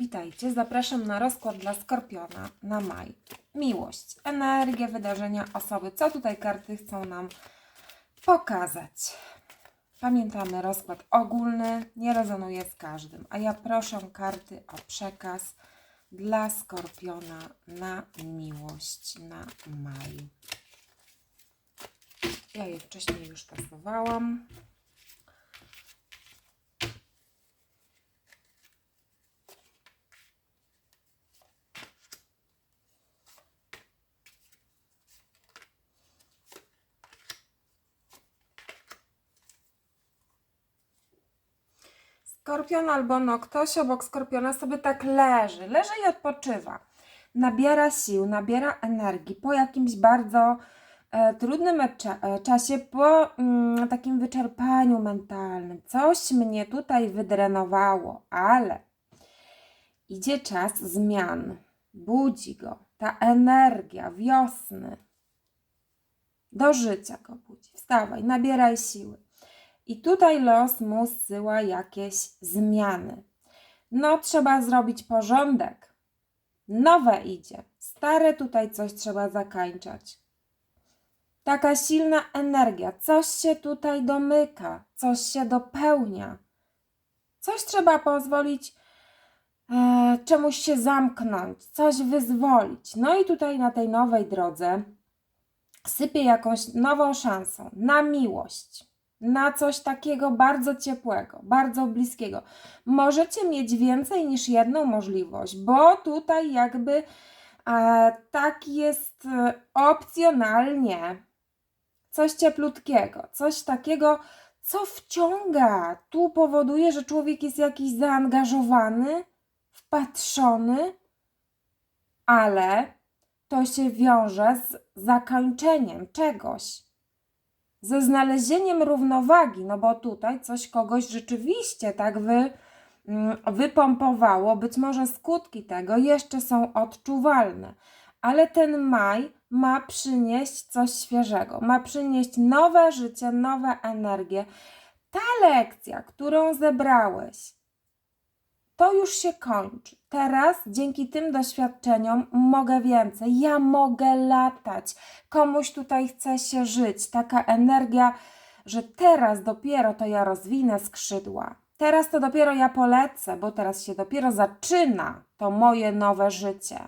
Witajcie, zapraszam na rozkład dla Skorpiona na maj. Miłość, energia, wydarzenia, osoby. Co tutaj karty chcą nam pokazać? Pamiętamy, rozkład ogólny nie rezonuje z każdym, a ja proszę karty o przekaz dla Skorpiona na miłość na maj. Ja je wcześniej już tasowałam. Skorpion albo no ktoś obok skorpiona sobie tak leży, leży i odpoczywa. Nabiera sił, nabiera energii po jakimś bardzo e, trudnym cza- e, czasie, po mm, takim wyczerpaniu mentalnym. Coś mnie tutaj wydrenowało, ale idzie czas zmian. Budzi go ta energia wiosny. Do życia go budzi. Wstawaj, nabieraj siły. I tutaj los mu zsyła jakieś zmiany. No, trzeba zrobić porządek. Nowe idzie. Stare tutaj coś trzeba zakańczać. Taka silna energia, coś się tutaj domyka, coś się dopełnia. Coś trzeba pozwolić e, czemuś się zamknąć, coś wyzwolić. No i tutaj na tej nowej drodze sypie jakąś nową szansą na miłość na coś takiego bardzo ciepłego, bardzo bliskiego. Możecie mieć więcej niż jedną możliwość, bo tutaj jakby e, tak jest e, opcjonalnie coś cieplutkiego, coś takiego, co wciąga. Tu powoduje, że człowiek jest jakiś zaangażowany, wpatrzony, ale to się wiąże z zakończeniem czegoś ze znalezieniem równowagi, no bo tutaj coś kogoś rzeczywiście tak wy, mm, wypompowało, być może skutki tego jeszcze są odczuwalne, ale ten maj ma przynieść coś świeżego, ma przynieść nowe życie, nowe energie. Ta lekcja, którą zebrałeś, to już się kończy. Teraz dzięki tym doświadczeniom mogę więcej. Ja mogę latać. Komuś tutaj chce się żyć. Taka energia, że teraz dopiero to ja rozwinę skrzydła. Teraz to dopiero ja polecę, bo teraz się dopiero zaczyna to moje nowe życie.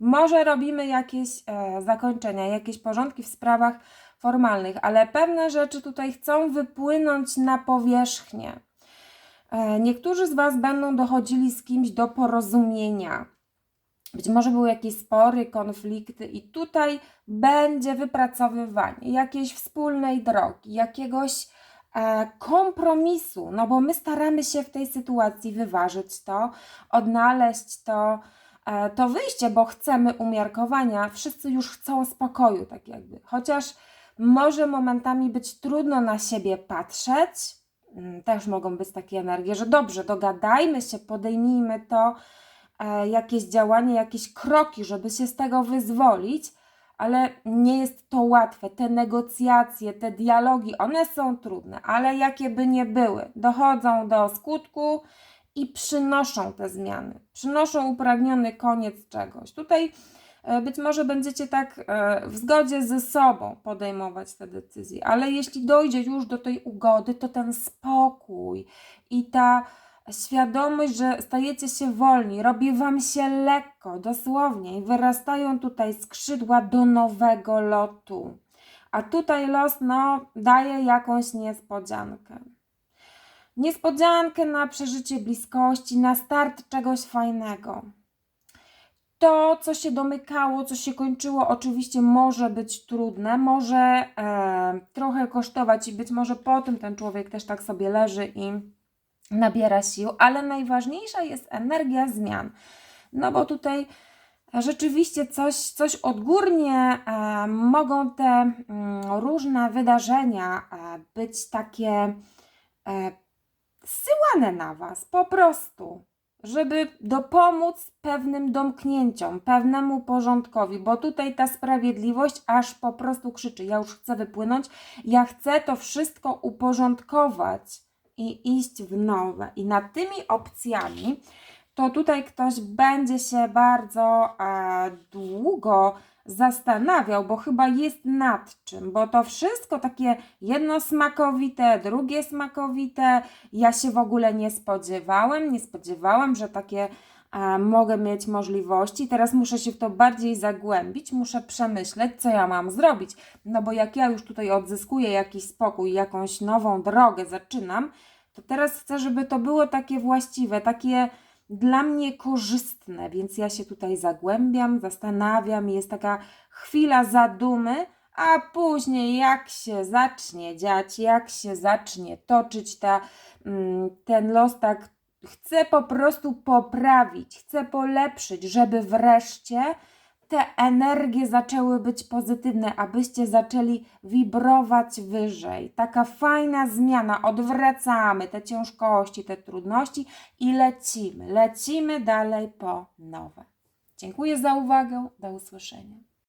Może robimy jakieś e, zakończenia, jakieś porządki w sprawach formalnych, ale pewne rzeczy tutaj chcą wypłynąć na powierzchnię. E, Niektórzy z Was będą dochodzili z kimś do porozumienia. Być może były jakieś spory, konflikty, i tutaj będzie wypracowywanie jakiejś wspólnej drogi, jakiegoś e, kompromisu, no bo my staramy się w tej sytuacji wyważyć to, odnaleźć to, e, to wyjście, bo chcemy umiarkowania. Wszyscy już chcą spokoju, tak jakby. Chociaż może momentami być trudno na siebie patrzeć, też mogą być takie energie, że dobrze, dogadajmy się, podejmijmy to, e, jakieś działanie, jakieś kroki, żeby się z tego wyzwolić, ale nie jest to łatwe. Te negocjacje, te dialogi, one są trudne, ale jakie by nie były, dochodzą do skutku i przynoszą te zmiany, przynoszą upragniony koniec czegoś. Tutaj być może będziecie tak e, w zgodzie ze sobą podejmować te decyzje, ale jeśli dojdzie już do tej ugody, to ten spokój i ta świadomość, że stajecie się wolni, robi wam się lekko, dosłownie, i wyrastają tutaj skrzydła do nowego lotu. A tutaj los, no, daje jakąś niespodziankę. Niespodziankę na przeżycie bliskości, na start czegoś fajnego. To, co się domykało, co się kończyło, oczywiście może być trudne, może e, trochę kosztować i być może po tym ten człowiek też tak sobie leży i nabiera sił, ale najważniejsza jest energia zmian. No bo tutaj rzeczywiście coś, coś odgórnie e, mogą te mm, różne wydarzenia e, być takie e, zsyłane na Was po prostu, żeby dopomóc pewnym domknięciom, pewnemu porządkowi, bo tutaj ta sprawiedliwość aż po prostu krzyczy: Ja już chcę wypłynąć, ja chcę to wszystko uporządkować i iść w nowe. I nad tymi opcjami to tutaj ktoś będzie się bardzo e, długo zastanawiał, bo chyba jest nad czym, bo to wszystko takie jedno smakowite, drugie smakowite. Ja się w ogóle nie spodziewałem, nie spodziewałam, że takie e, mogę mieć możliwości. Teraz muszę się w to bardziej zagłębić, muszę przemyśleć, co ja mam zrobić. No bo jak ja już tutaj odzyskuję jakiś spokój, jakąś nową drogę zaczynam, to teraz chcę, żeby to było takie właściwe, takie dla mnie korzystne, więc ja się tutaj zagłębiam, zastanawiam, jest taka chwila zadumy, a później jak się zacznie dziać, jak się zacznie toczyć ta, mm, ten los, tak chcę po prostu poprawić, chcę polepszyć, żeby wreszcie te energie zaczęły być pozytywne, abyście zaczęli wibrować wyżej. Taka fajna zmiana, odwracamy te ciężkości, te trudności i lecimy, lecimy dalej po nowe. Dziękuję za uwagę, do usłyszenia.